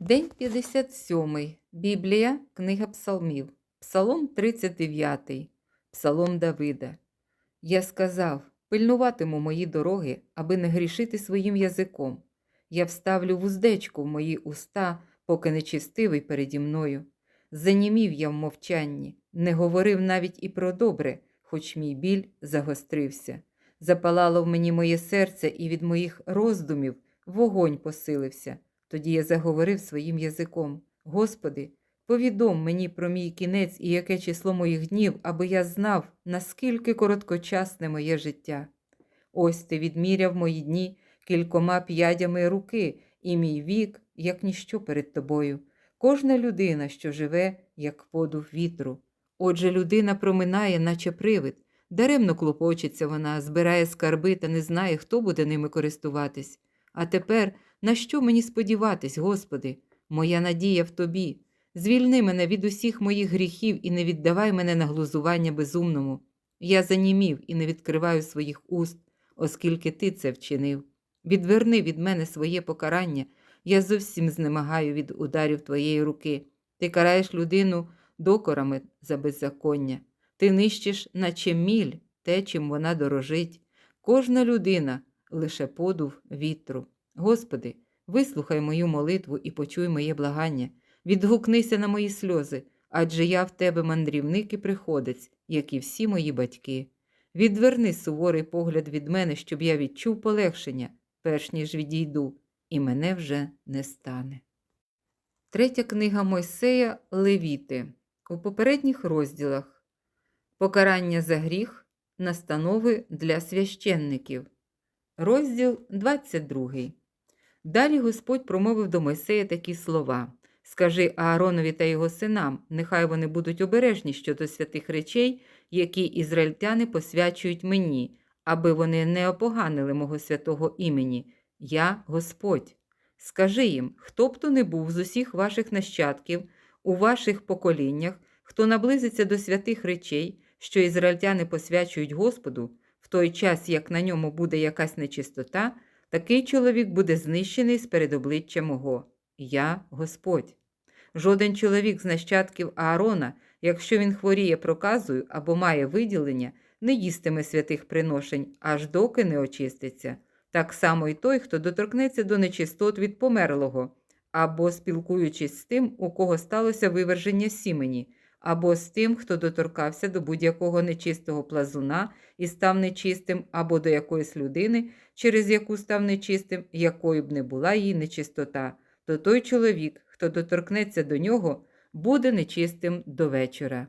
День 57. Біблія, книга Псалмів. Псалом 39. Псалом Давида. Я сказав: пильнуватиму мої дороги, аби не грішити своїм язиком. Я вставлю вуздечку в мої уста, поки нечистивий переді мною. Занімів я в мовчанні, не говорив навіть і про добре, хоч мій біль загострився. Запалало в мені моє серце, і від моїх роздумів вогонь посилився. Тоді я заговорив своїм язиком: Господи, повідом мені про мій кінець і яке число моїх днів, аби я знав, наскільки короткочасне моє життя. Ось ти відміряв мої дні кількома п'ядями руки, і мій вік, як ніщо перед тобою. Кожна людина, що живе, як подув вітру. Отже, людина проминає, наче привид. Даремно клопочеться вона, збирає скарби та не знає, хто буде ними користуватись. А тепер на що мені сподіватись, Господи? Моя надія в Тобі. Звільни мене від усіх моїх гріхів і не віддавай мене на глузування безумному. Я занімів і не відкриваю своїх уст, оскільки Ти це вчинив. Відверни від мене своє покарання, я зовсім знемагаю від ударів Твоєї руки. Ти караєш людину докорами за беззаконня. Ти нищиш, наче міль, те, чим вона дорожить. Кожна людина лише подув вітру. Господи, вислухай мою молитву і почуй моє благання. Відгукнися на мої сльози, адже я в тебе мандрівник і приходець, як і всі мої батьки. Відверни суворий погляд від мене, щоб я відчув полегшення, перш ніж відійду, і мене вже не стане. Третя книга Мойсея Левіти у попередніх розділах Покарання за гріх, настанови для священників. Розділ 22. Далі Господь промовив до Мойсея такі слова: Скажи Ааронові та його синам, нехай вони будуть обережні щодо святих речей, які ізраїльтяни посвячують мені, аби вони не опоганили мого святого імені. Я Господь. Скажи їм, хто б то не був з усіх ваших нащадків, у ваших поколіннях, хто наблизиться до святих речей, що ізраїльтяни посвячують Господу, в той час, як на ньому буде якась нечистота, такий чоловік буде знищений з перед обличчя мого. Я Господь. Жоден чоловік з нащадків Аарона, якщо він хворіє проказою або має виділення, не їстиме святих приношень, аж доки не очиститься. Так само і той, хто доторкнеться до нечистот від померлого, або спілкуючись з тим, у кого сталося виверження сімені, або з тим, хто доторкався до будь-якого нечистого плазуна і став нечистим, або до якоїсь людини, через яку став нечистим, якою б не була її нечистота, то той чоловік, хто доторкнеться до нього, буде нечистим до вечора.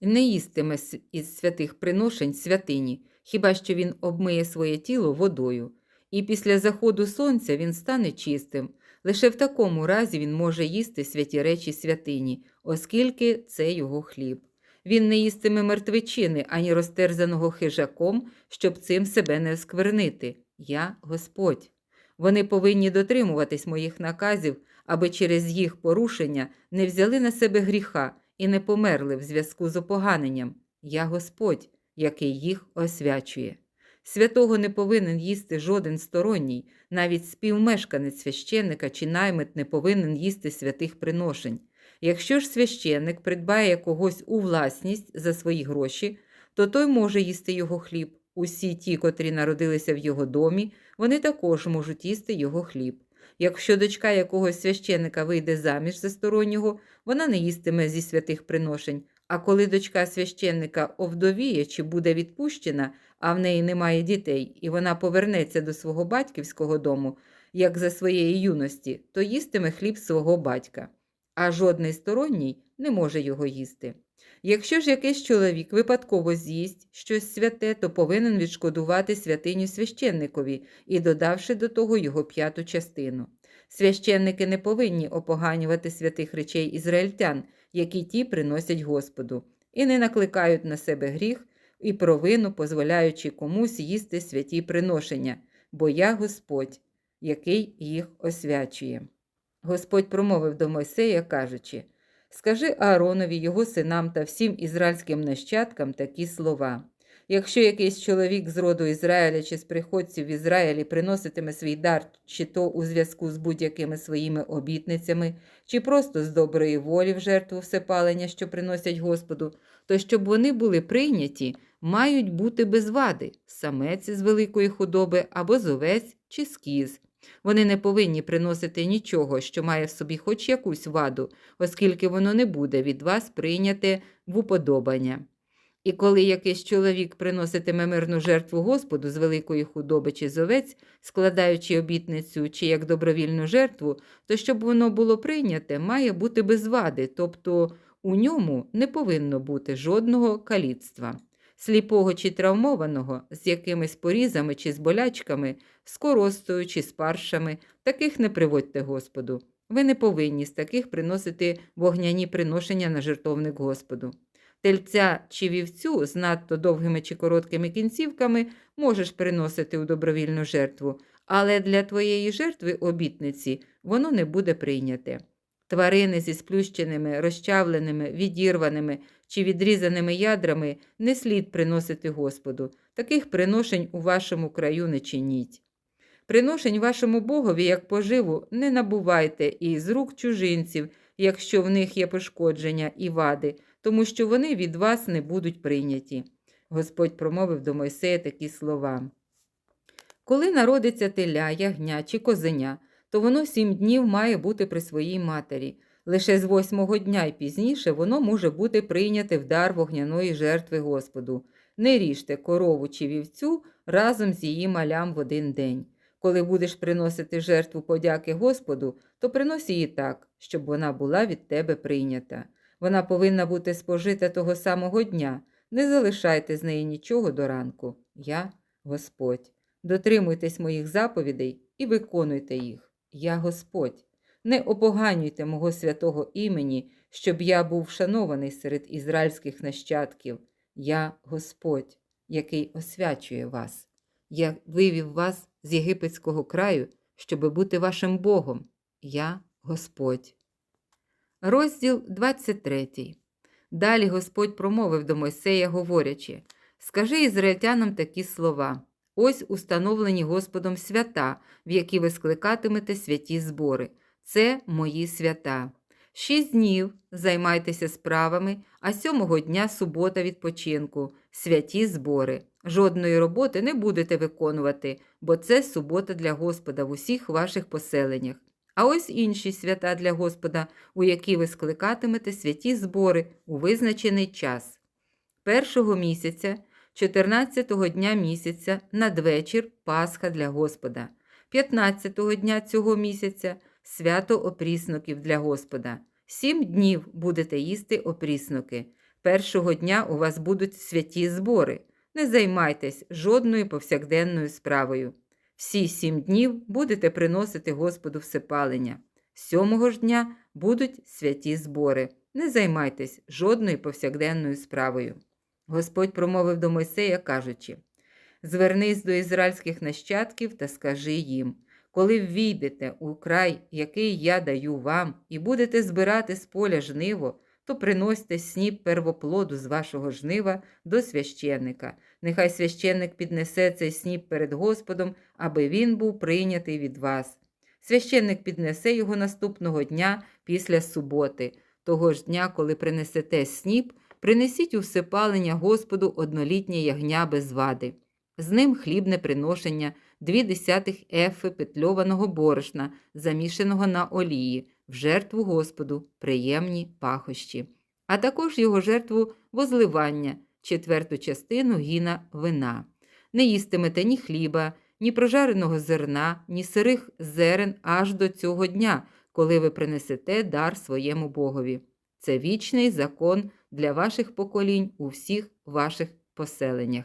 Не їстиме із святих приношень святині, хіба що він обмиє своє тіло водою, і після заходу сонця він стане чистим. Лише в такому разі він може їсти святі речі святині, оскільки це його хліб. Він не їстиме мертвечини, ані розтерзаного хижаком, щоб цим себе не осквернити. Я Господь. Вони повинні дотримуватись моїх наказів, аби через їх порушення не взяли на себе гріха і не померли в зв'язку з опоганенням. Я Господь, який їх освячує. Святого не повинен їсти жоден сторонній, навіть співмешканець священника чи наймит не повинен їсти святих приношень. Якщо ж священник придбає когось у власність за свої гроші, то той може їсти його хліб. Усі ті, котрі народилися в його домі, вони також можуть їсти його хліб. Якщо дочка якогось священника вийде заміж за стороннього, вона не їстиме зі святих приношень. А коли дочка священника овдовіє чи буде відпущена, а в неї немає дітей, і вона повернеться до свого батьківського дому, як за своєї юності, то їстиме хліб свого батька, а жодний сторонній не може його їсти. Якщо ж якийсь чоловік випадково з'їсть щось святе, то повинен відшкодувати святиню священникові і додавши до того його п'яту частину. Священники не повинні опоганювати святих речей ізраїльтян, які ті приносять Господу, і не накликають на себе гріх і провину, дозволяючи комусь їсти святі приношення, бо я Господь, який їх освячує. Господь промовив до Мойсея, кажучи: Скажи Ааронові, його синам та всім ізраїльським нащадкам такі слова. Якщо якийсь чоловік з роду Ізраїля чи з приходців в Ізраїлі приноситиме свій дар, чи то у зв'язку з будь-якими своїми обітницями, чи просто з доброї волі в жертву всепалення, що приносять Господу, то щоб вони були прийняті, мають бути без вади самець з великої худоби або зовець чи скіз. Вони не повинні приносити нічого, що має в собі хоч якусь ваду, оскільки воно не буде від вас прийняте в уподобання. І коли якийсь чоловік приноситиме мирну жертву Господу з великої худоби чи зовець, складаючи обітницю чи як добровільну жертву, то щоб воно було прийняте, має бути без вади, тобто у ньому не повинно бути жодного каліцтва. Сліпого чи травмованого з якимись порізами чи з болячками, з коростою чи з паршами, таких не приводьте Господу. Ви не повинні з таких приносити вогняні приношення на жертовник Господу. Тельця чи вівцю з надто довгими чи короткими кінцівками можеш приносити у добровільну жертву, але для твоєї жертви обітниці воно не буде прийняте. Тварини зі сплющеними, розчавленими, відірваними чи відрізаними ядрами не слід приносити Господу. Таких приношень у вашому краю не чиніть. Приношень вашому Богові як поживу не набувайте і з рук чужинців, якщо в них є пошкодження і вади, тому що вони від вас не будуть прийняті. Господь промовив до Мойсея такі слова. Коли народиться теля, ягня чи козеня, то воно сім днів має бути при своїй матері. Лише з восьмого дня і пізніше воно може бути прийняте в дар вогняної жертви Господу. Не ріжте корову чи вівцю разом з її малям в один день. Коли будеш приносити жертву подяки Господу, то принось її так, щоб вона була від тебе прийнята. Вона повинна бути спожита того самого дня. Не залишайте з неї нічого до ранку. Я Господь. Дотримуйтесь моїх заповідей і виконуйте їх. Я Господь. Не опоганюйте мого святого імені, щоб я був вшанований серед ізраїльських нащадків. Я Господь, який освячує вас. Я вивів вас з єгипетського краю, щоби бути вашим Богом. Я Господь. Розділ 23. Далі Господь промовив до Мойсея, говорячи: Скажи ізраїльтянам такі слова: ось установлені Господом свята, в які ви скликатимете святі збори. Це мої свята. Шість днів займайтеся справами, а сьомого дня субота відпочинку, святі збори. Жодної роботи не будете виконувати, бо це субота для Господа в усіх ваших поселеннях. А ось інші свята для Господа, у які ви скликатимете святі збори у визначений час. Першого місяця, 14-го дня місяця, надвечір Пасха для Господа, 15-го дня цього місяця свято опрісноків для Господа. Сім днів будете їсти опрісноки. Першого дня у вас будуть святі збори. Не займайтесь жодною повсякденною справою. Всі сім днів будете приносити Господу всепалення. Сьомого ж дня будуть святі збори. Не займайтесь жодною повсякденною справою. Господь промовив до Мойсея, кажучи: Звернись до ізраїльських нащадків та скажи їм: коли ввійдете у край, який я даю вам, і будете збирати з поля жниво, то приносьте сніп первоплоду з вашого жнива до священника. Нехай священник піднесе цей сніп перед Господом, аби він був прийнятий від вас. Священник піднесе його наступного дня після суботи, того ж дня, коли принесете сніп, принесіть у всепалення Господу однолітнє ягня без вади. З ним хлібне приношення, дві десятих ефи петльованого борошна, замішаного на олії, в жертву Господу, приємні пахощі, а також його жертву возливання, четверту частину гіна вина. Не їстимете ні хліба, ні прожареного зерна, ні сирих зерен аж до цього дня, коли ви принесете дар своєму Богові. Це вічний закон для ваших поколінь у всіх ваших поселеннях.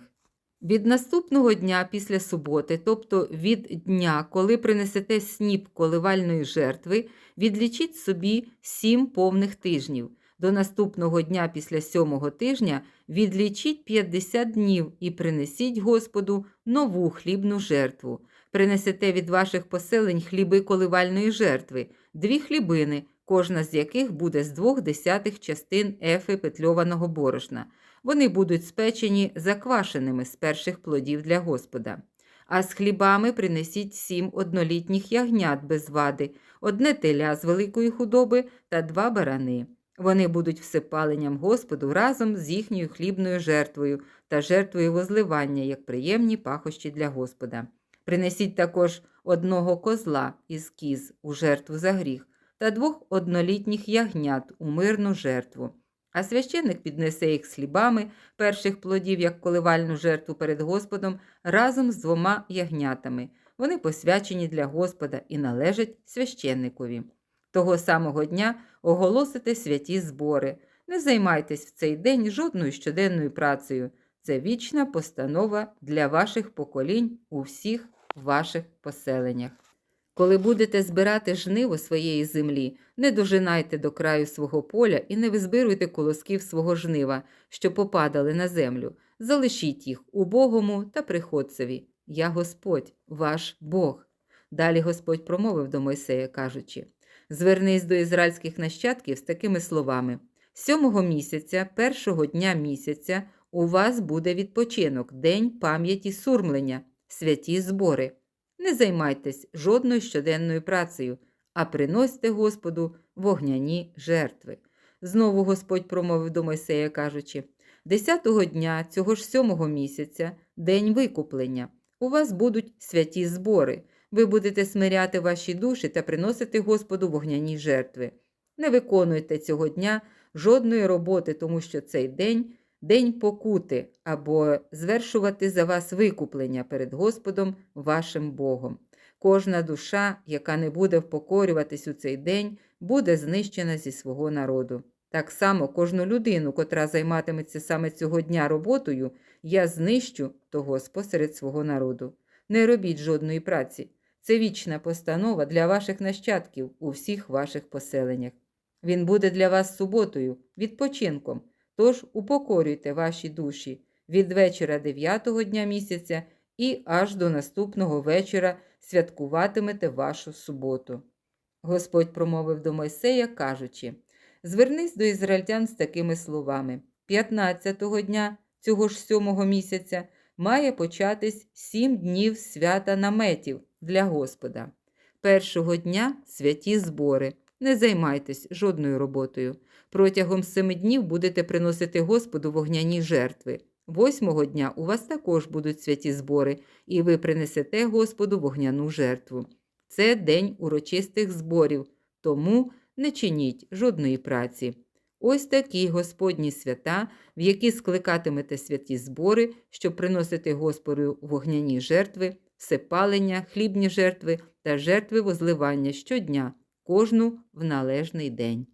Від наступного дня після суботи, тобто від дня, коли принесете сніп коливальної жертви, відлічіть собі сім повних тижнів. До наступного дня після сьомого тижня відлічіть 50 днів і принесіть Господу нову хлібну жертву. Принесете від ваших поселень хліби коливальної жертви, дві хлібини, кожна з яких буде з двох десятих частин ефи петльованого борошна. Вони будуть спечені заквашеними з перших плодів для Господа. А з хлібами принесіть сім однолітніх ягнят без вади, одне теля з великої худоби та два барани. Вони будуть всепаленням Господу разом з їхньою хлібною жертвою та жертвою возливання, як приємні пахощі для Господа. Принесіть також одного козла із кіз у жертву за гріх та двох однолітніх ягнят у мирну жертву. А священник піднесе їх з хлібами перших плодів як коливальну жертву перед Господом разом з двома ягнятами. Вони посвячені для Господа і належать священникові. Того самого дня оголосите святі збори. Не займайтесь в цей день жодною щоденною працею. Це вічна постанова для ваших поколінь у всіх ваших поселеннях. Коли будете збирати жниво своєї землі, не дожинайте до краю свого поля і не визбируйте колосків свого жнива, що попадали на землю. Залишіть їх убогому та приходцеві. Я Господь, ваш Бог. Далі Господь промовив до Мойсея, кажучи: Звернись до ізраїльських нащадків з такими словами: сьомого місяця, першого дня місяця, у вас буде відпочинок, день пам'яті сурмлення, святі збори. Не займайтесь жодною щоденною працею, а приносьте Господу вогняні жертви. Знову Господь промовив до Мойсея, кажучи: Десятого дня цього ж сьомого місяця, день викуплення, у вас будуть святі збори. Ви будете смиряти ваші душі та приносити Господу вогняні жертви. Не виконуйте цього дня жодної роботи, тому що цей день день покути або звершувати за вас викуплення перед Господом вашим Богом. Кожна душа, яка не буде впокорюватись у цей день, буде знищена зі свого народу. Так само кожну людину, котра займатиметься саме цього дня роботою, я знищу того спосеред свого народу. Не робіть жодної праці. Це вічна постанова для ваших нащадків у всіх ваших поселеннях. Він буде для вас суботою, відпочинком. Тож упокорюйте ваші душі від вечора дев'ятого дня місяця і аж до наступного вечора святкуватимете вашу суботу. Господь промовив до Мойсея, кажучи: Звернись до ізраїльтян з такими словами: 15-го дня цього ж сьомого місяця має початись сім днів свята наметів для Господа. Першого дня святі збори. Не займайтесь жодною роботою. Протягом семи днів будете приносити Господу вогняні жертви. Восьмого дня у вас також будуть святі збори, і ви принесете Господу вогняну жертву. Це день урочистих зборів, тому не чиніть жодної праці. Ось такі Господні свята, в які скликатимете святі збори, щоб приносити Господу вогняні жертви, всепалення, хлібні жертви та жертви возливання щодня, кожну в належний день.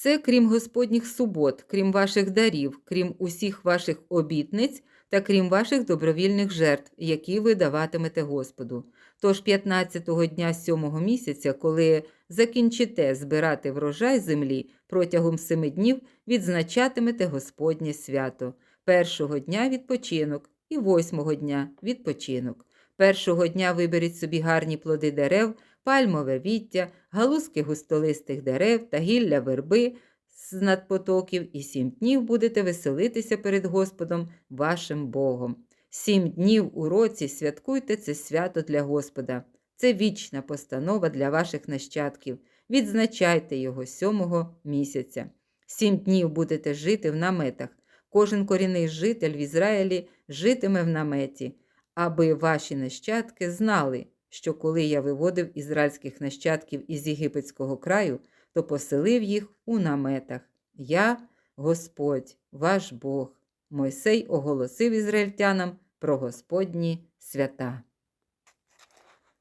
Це крім Господніх субот, крім ваших дарів, крім усіх ваших обітниць та крім ваших добровільних жертв, які ви даватимете Господу. Тож 15-го дня сьомого місяця, коли закінчите збирати врожай землі, протягом семи днів відзначатимете Господнє свято. Першого дня відпочинок і восьмого дня відпочинок. Першого дня виберіть собі гарні плоди дерев, пальмове віття, галузки густолистих дерев та гілля верби з надпотоків, і сім днів будете веселитися перед Господом вашим Богом. Сім днів у році святкуйте це свято для Господа. Це вічна постанова для ваших нащадків. Відзначайте його сьомого місяця. Сім днів будете жити в наметах. Кожен корінний житель в Ізраїлі житиме в наметі, аби ваші нащадки знали, що коли я виводив ізраїльських нащадків із єгипетського краю, то поселив їх у наметах. Я, Господь, ваш Бог. Мойсей оголосив ізраїльтянам про Господні свята.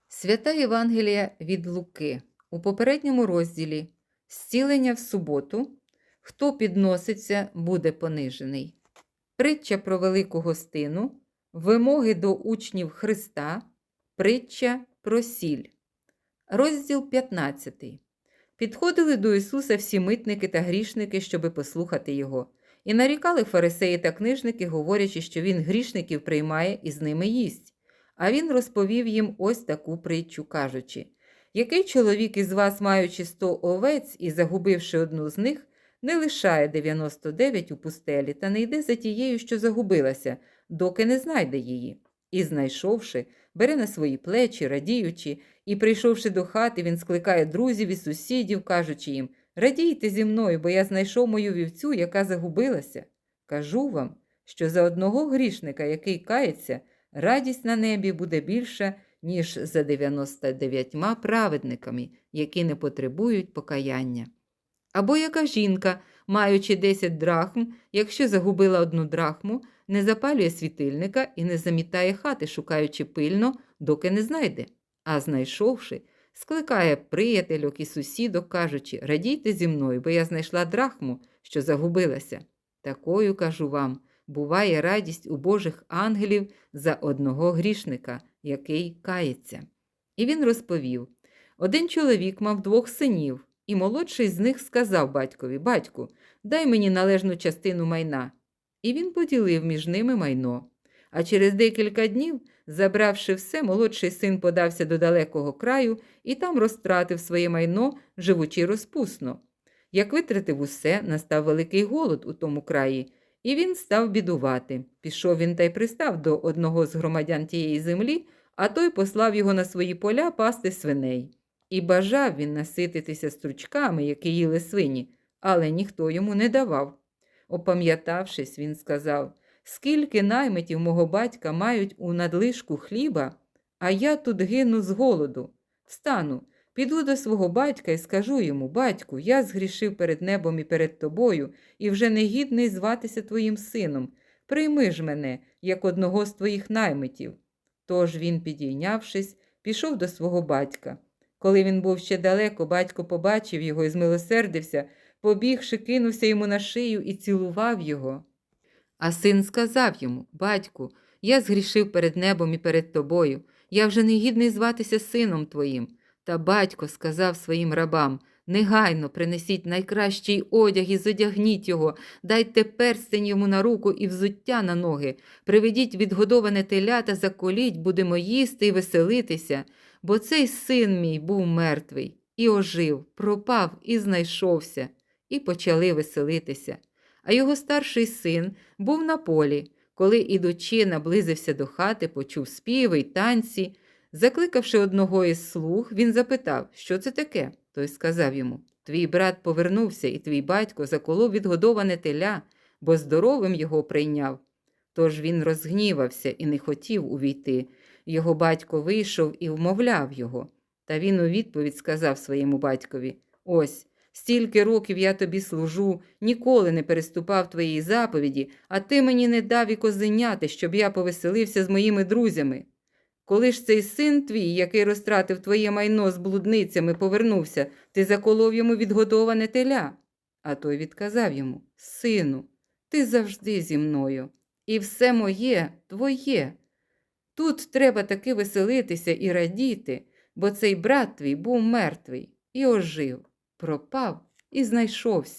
Свята Євангелія від Луки у попередньому розділі Зцілення в суботу. Хто підноситься, буде понижений. Притча про велику гостину, вимоги до учнів Христа, притча про сіль. Розділ 15. Підходили до Ісуса всі митники та грішники, щоби послухати Його, і нарікали фарисеї та книжники, говорячи, що Він грішників приймає і з ними їсть. А він розповів їм ось таку притчу, кажучи: Який чоловік із вас, маючи сто овець і загубивши одну з них, не лишає 99 у пустелі та не йде за тією, що загубилася, доки не знайде її. І, знайшовши, бере на свої плечі, радіючи, і, прийшовши до хати, він скликає друзів і сусідів, кажучи їм Радійте зі мною, бо я знайшов мою вівцю, яка загубилася. Кажу вам, що за одного грішника, який кається, радість на небі буде більша, ніж за 99 праведниками, які не потребують покаяння. Або яка жінка, маючи 10 драхм, якщо загубила одну драхму, не запалює світильника і не замітає хати, шукаючи пильно, доки не знайде, а знайшовши, скликає приятельок і сусідок, кажучи Радійте зі мною, бо я знайшла драхму, що загубилася. Такою, кажу вам, буває радість у Божих ангелів за одного грішника, який кається. І він розповів один чоловік мав двох синів, і молодший з них сказав батькові Батьку, дай мені належну частину майна. І він поділив між ними майно. А через декілька днів, забравши все, молодший син подався до далекого краю і там розтратив своє майно, живучи розпусно. Як витратив усе, настав великий голод у тому краї, і він став бідувати. Пішов він та й пристав до одного з громадян тієї землі, а той послав його на свої поля пасти свиней. І бажав він насититися стручками, які їли свині, але ніхто йому не давав. Опам'ятавшись, він сказав Скільки наймитів мого батька мають у надлишку хліба, а я тут гину з голоду. Встану, піду до свого батька і скажу йому Батьку, я згрішив перед небом і перед тобою, і вже не гідний зватися твоїм сином. Прийми ж мене, як одного з твоїх наймитів. Тож він, підійнявшись, пішов до свого батька. Коли він був ще далеко, батько побачив його і змилосердився, побігши, кинувся йому на шию і цілував його. А син сказав йому Батьку, я згрішив перед небом і перед тобою, я вже не гідний зватися сином твоїм. Та батько сказав своїм рабам Негайно принесіть найкращий одяг і зодягніть його, дайте перстень йому на руку і взуття на ноги, приведіть відгодоване теля та заколіть, будемо їсти і веселитися, бо цей син мій був мертвий, і ожив, пропав і знайшовся, і почали веселитися. А його старший син був на полі, коли, ідучи, наблизився до хати, почув співи й танці. Закликавши одного із слуг, він запитав, що це таке. Той сказав йому Твій брат повернувся, і твій батько заколов відгодоване теля, бо здоровим його прийняв. Тож він розгнівався і не хотів увійти. Його батько вийшов і вмовляв його. Та він у відповідь сказав своєму батькові Ось, стільки років я тобі служу, ніколи не переступав твоїй заповіді, а ти мені не дав і козеняти, щоб я повеселився з моїми друзями. Коли ж цей син твій, який розтратив твоє майно з блудницями, повернувся, ти заколов йому відгодоване теля. А той відказав йому Сину, ти завжди зі мною, і все моє твоє. Тут треба таки веселитися і радіти, бо цей брат твій був мертвий і ожив, пропав і знайшовся.